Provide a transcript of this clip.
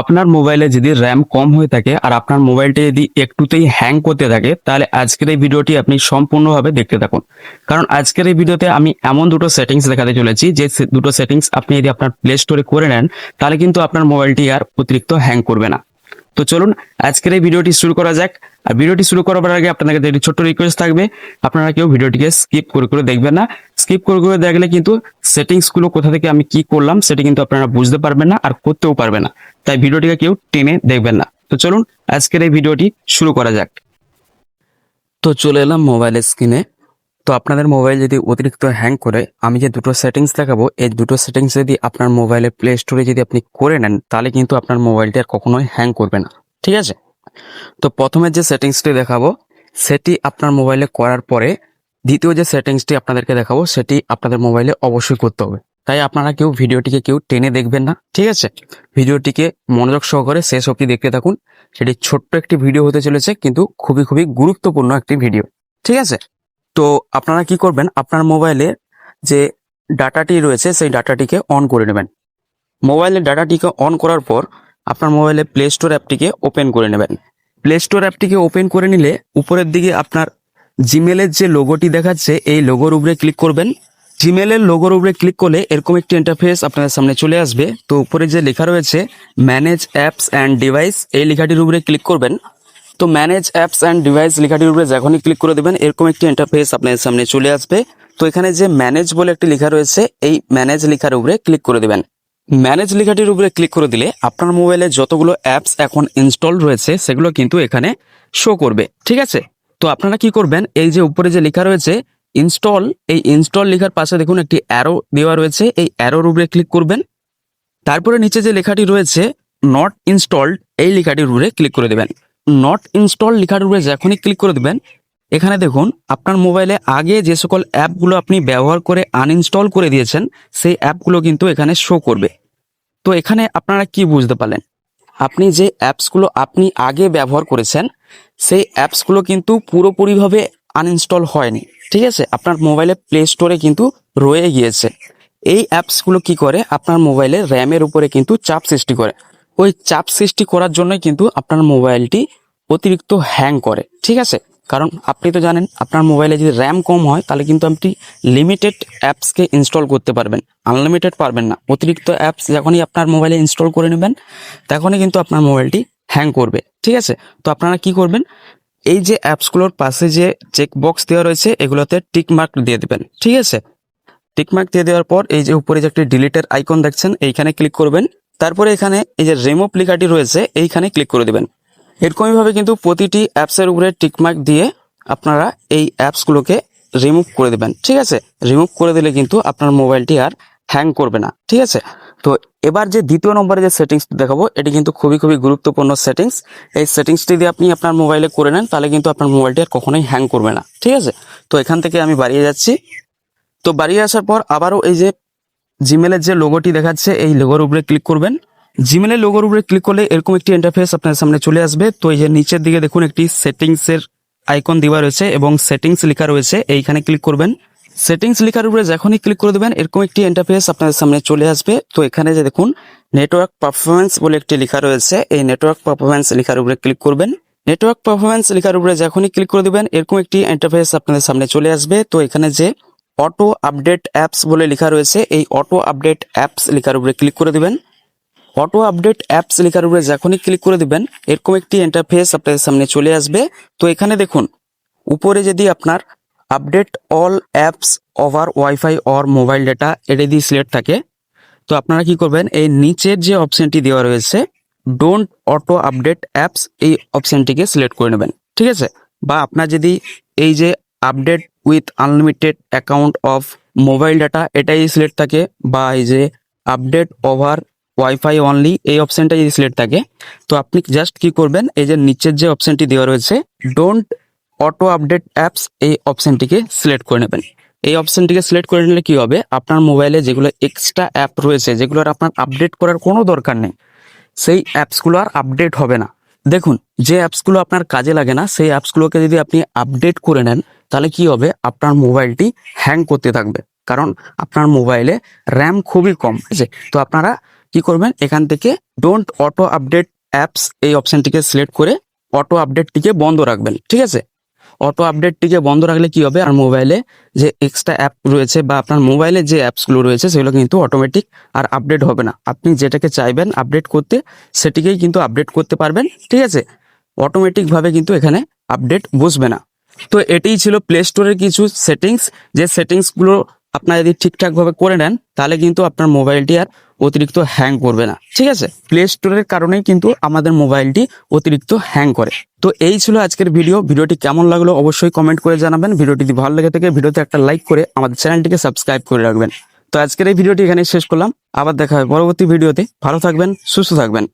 আপনার মোবাইলে যদি র্যাম কম হয়ে থাকে আর আপনার মোবাইলটি যদি একটুতেই হ্যাং করতে থাকে, তাহলে আজকের এই ভিডিওটি আপনি সম্পূর্ণভাবে দেখতে থাকুন। কারণ আজকের এই ভিডিওতে আমি এমন দুটো সেটিংস দেখাতে চলেছি, যে দুটো সেটিংস আপনি যদি আপনার প্লে স্টোরে করে নেন, তাহলে কিন্তু আপনার মোবাইলটি আর অতিরিক্ত হ্যাং করবে না। তো চলুন, আজকের এই ভিডিওটি শুরু করা যাক। আর ভিডিওটি শুরু করার আগে আপনাদের একটি ছোট্ট রিকোয়েস্ট থাকবে। আপনারা কেউ ভিডিওটিকে স্কিপ করে করে দেখবেন না। স্কিপ করে করে দেখলে কিন্তু সেটিংসগুলো কোথা থেকে আমি কি করলাম, সেটা কিন্তু আপনারা বুঝতে পারবেন না আর করতেও পারবেন না। তাই ভিডিওটিকে কেউ টেনে দেখবেন না। তো চলুন, আজকের এই ভিডিওটি শুরু করা যাক। তো চলে এলাম মোবাইলের স্ক্রিনে তো আপনাদের মোবাইল যদি অতিরিক্ত হ্যাং করে, আমি যে দুটো সেটিংস দেখাবো, এই দুটো সেটিংস যদি আপনার মোবাইলের প্লে স্টোরে যদি আপনি করে নেন, তাহলে কিন্তু আপনার মোবাইলটি আর কখনোই হ্যাং করবে না। ঠিক আছে? তো প্রথমে যে সেটিংসটি দেখাবো, সেটি আপনার মোবাইলে করার পরে দ্বিতীয় যে সেটিংসটি আপনাদেরকে দেখাবো, সেটি আপনাদের মোবাইলে অবশ্যই করতে হবে। তাই আপনারা কেউ ভিডিওটিকে কেউ টেনে দেখবেন না, ঠিক আছে? ভিডিওটিকে মনোযোগ সহকারে শেষ অবধি দেখতে থাকুন। সেটি ছোট্ট একটি ভিডিও হতে চলেছে, কিন্তু খুবই খুবই গুরুত্বপূর্ণ একটি ভিডিও, ঠিক আছে? তো আপনারা কি করবেন, আপনার মোবাইলে যে ডাটাটি রয়েছে, সেই ডাটাটিকে অন করে নেবেন। মোবাইলের ডাটাটিকে অন করার পর আপনার মোবাইলে প্লে স্টোর অ্যাপটিকে ওপেন করে নেবেন। প্লে স্টোর অ্যাপটিকে ওপেন করে নিলে উপরের দিকে আপনার জিমেলের যে লোগোটি দেখাচ্ছে, এই লোগোর উপরে ক্লিক করবেন। জিমেলের লোগোর উপরে ক্লিক করলে এরকম একটি ইন্টারফেস আপনাদের সামনে চলে আসবে। তো উপরে যে লেখা রয়েছে ম্যানেজ অ্যাপস অ্যান্ড ডিভাইস এই লেখাটির উপরে ক্লিক করবেন। তো ম্যানেজ অ্যাপস অ্যান্ড ডিভাইস লেখাটির উপরে যখনই ক্লিক করে দেবেন, এরকম একটি ইন্টারফেস আপনাদের সামনে চলে আসবে। তো এখানে যে ম্যানেজ বলে একটি লেখা রয়েছে, এই ম্যানেজ লেখার উপরে ক্লিক করে দেবেন। ম্যানেজ লেখাটির উপরে ক্লিক করে দিলে আপনার মোবাইলে যতগুলো অ্যাপস এখন ইনস্টল রয়েছে, সেগুলো কিন্তু এখানে শো করবে। ঠিক আছে? তো আপনারা কি করবেন, এই যে উপরে যে লেখা রয়েছে ইনস্টল এই ইনস্টল লেখার পাশে দেখুন একটি অ্যারো দেওয়া রয়েছে, এই অ্যারোর উপরে ক্লিক করবেন। তারপরে নিচে যে লেখাটি রয়েছে নট ইনস্টলড এই লেখাটির উপরে ক্লিক করে দেবেন। নট ইনস্টল লেখার উপরে যখনই ক্লিক করে দেবেন, এখানে দেখুন আপনার মোবাইলে আগে যে সকল অ্যাপগুলো আপনি ব্যবহার করে আনইনস্টল করে দিয়েছেন, সেই অ্যাপগুলো কিন্তু এখানে শো করবে। তো এখানে আপনারা কি বুঝতে পারলেন? আপনি যে অ্যাপসগুলো আপনি আগে ব্যবহার করেছেন, সেই অ্যাপসগুলো কিন্তু পুরোপুরিভাবে আনইনস্টল হয়নি। ঠিক আছে? আপনার মোবাইলে প্লে স্টোরে কিন্তু রয়ে গিয়েছে। এই অ্যাপসগুলো কি করে? আপনার মোবাইলে র্যামের উপরে কিন্তু চাপ সৃষ্টি করে। ওই চাপ সৃষ্টি করার জন্যই কিন্তু আপনার মোবাইলটি অতিরিক্ত হ্যাং করে। ঠিক আছে? কারণ আপনি তো জানেন, আপনার মোবাইলে যদি র্যাম কম হয়, তাহলে কিন্তু আপনি লিমিটেড অ্যাপসকে ইনস্টল করতে পারবেন। আনলিমিটেড পারবেন না। অতিরিক্ত অ্যাপস যখনই আপনার মোবাইলে ইনস্টল করে নেবেন, তখনই কিন্তু আপনার মোবাইলটি হ্যাং করবে। ঠিক আছে? তো আপনারা কি করবেন? এই যে অ্যাপসগুলোর পাশে যে চেক বক্স দেওয়া রয়েছে, এগুলোতে টিক মার্ক দিয়ে দেবেন। ঠিক আছে? টিক মার্ক দিয়ে দেওয়ার পর এই যে উপরে যে একটি ডিলিটের আইকন দেখছেন, এইখানে ক্লিক করবেন। তারপরে এখানে এই যে রিমুভ লেখাটি রয়েছে, এইখানে ক্লিক করে দেবেন। এরকমইভাবে কিন্তু প্রতিটি অ্যাপসের উপরে টিকমার্ক দিয়ে আপনারা এই অ্যাপসগুলোকে রিমুভ করে দেবেন। ঠিক আছে? রিমুভ করে দিলে কিন্তু আপনার মোবাইলটি আর হ্যাং করবে না, ঠিক আছে? তো এবার যে দ্বিতীয় নম্বরে যে সেটিংস দেখাবো, এটি কিন্তু খুবই খুবই গুরুত্বপূর্ণ সেটিংস এই সেটিংসটি যদি আপনি আপনার মোবাইলে করে নেন, তাহলে কিন্তু আপনার মোবাইলটি আর কখনোই হ্যাং করবে না, ঠিক আছে? তো এখান থেকে আমি বাড়িয়ে যাচ্ছি। তো বাড়িয়ে আসার পর আবারও এই যে জিমেলের যে লোগোটি দেখাচ্ছে, এই লোগোর উপরে ক্লিক করবেন। জিমেলের লোগোর উপরে ক্লিক করলে এরকম একটি ইন্টারফেস আপনার সামনে চলে আসবে। তো এই যে নিচের দিকে দেখুন, একটি সেটিংসের আইকন দেওয়া রয়েছে এবং সেটিংস লেখা রয়েছে, এইখানে ক্লিক করবেন। সেটিংস লেখার উপরে যখনই ক্লিক করে দেবেন, এরকম একটি ইন্টারফেস আপনাদের সামনে চলে আসবে। তো এখানে যে দেখুন নেটওয়ার্ক পারফরমেন্স বলে একটি লেখা রয়েছে। এই নেটওয়ার্ক পারফরমেন্স লেখার উপরে ক্লিক করবেন। নেটওয়ার্ক পারফরমেন্স লেখার উপরে যখনই ক্লিক করে দেবেন, এরকম একটি ইন্টারফেস আপনাদের সামনে চলে আসবে। তো এখানে যে অটো আপডেট অ্যাপস বলে লেখা রয়েছে, এই অটো আপডেট অ্যাপস লেখার উপরে ক্লিক করে দেবেন। অটো আপডেট অ্যাপস লেখার উপরে যখনই ক্লিক করে দিবেন, এরকম একটি ইন্টারফেস আপনাদের সামনে চলে আসবে। তো এখানে দেখুন, উপরে যদি আপনার update all apps over wifi or mobile data এটা যদি সিলেক্ট থাকে। তো আপনারা কি করবেন? এই নিচের যে অপশনটি দেওয়া রয়েছে ডোন্ট অটো আপডেট অ্যাপস এই অপশনটিকে সিলেক্ট করে নেবেন। ঠিক আছে? বা আপনার যদি এই যে update with unlimited account of mobile data এটাই সিলেক্ট থাকে, বা এই যে আপডেট ওভার ওয়াইফাই অনলি এই অপশনটা যদি সিলেক্ট থাকে, তো আপনি জাস্ট কি করবেন? এই যে নিচের যে অপশনটি দেওয়া রয়েছে ডোন্ট অটো আপডেট অ্যাপস এই অপশনটিকে সিলেক্ট করে নেবেন। এই অপশানটিকে সিলেক্ট করে নিলে কি হবে? আপনার মোবাইলে যেগুলো এক্সট্রা অ্যাপ রয়েছে, যেগুলোর আপনার আপডেট করার কোনো দরকার নেই, সেই অ্যাপসগুলো আর আপডেট হবে না। দেখুন, যে অ্যাপসগুলো আপনার কাজে লাগে না, সেই অ্যাপসগুলোকে যদি আপনি আপডেট করে নেন, তাহলে কি হবে? আপনার মোবাইলটি হ্যাং করতে থাকবে। কারণ আপনার মোবাইলে র্যাম খুবই কম আছে? তো আপনারা কি করবেন? এখান থেকে ডোন্ট অটো আপডেট অ্যাপস এই অপশনটিকে সিলেক্ট করে অটো আপডেটটিকে বন্ধ রাখবেন, ঠিক আছে? অটো আপডেটটিকে বন্ধ রাখলে কি হবে? আর মোবাইলে যে এক্সট্রা অ্যাপ রয়েছে বা আপনার মোবাইলে যে অ্যাপসগুলো রয়েছে, সেগুলো কিন্তু অটোমেটিক আর আপডেট হবে না। আপনি যেটাকে চাইবেন আপডেট করতে, সেটিকেই কিন্তু আপডেট করতে পারবেন, ঠিক আছে? অটোমেটিকভাবে কিন্তু এখানে আপডেট বসবে না। তো এটিই ছিল প্লে স্টোরের কিছু সেটিংস যে সেটিংসগুলো আপনার যদি ঠিকঠাকভাবে করে নেন, তাহলে কিন্তু আপনার মোবাইলটি আর অতিরিক্ত হ্যাং করবে না। ঠিক আছে? প্লে স্টোরের কারণেই কিন্তু আমাদের মোবাইলটি অতিরিক্ত হ্যাং করে। তো এই ছিল আজকের ভিডিও ভিডিওটি কেমন লাগল অবশ্যই কমেন্ট করে জানাবেন। ভিডিওটি যদি ভালো লেগে থাকে ভিডিওতে একটা লাইক করে আমাদের চ্যানেলটিকে সাবস্ক্রাইব করে রাখবেন। তো আজকের এই ভিডিওটি এখানে শেষ করলাম। আবার দেখা হবে পরবর্তী ভিডিওতে ভালো থাকবেন, সুস্থ থাকবেন।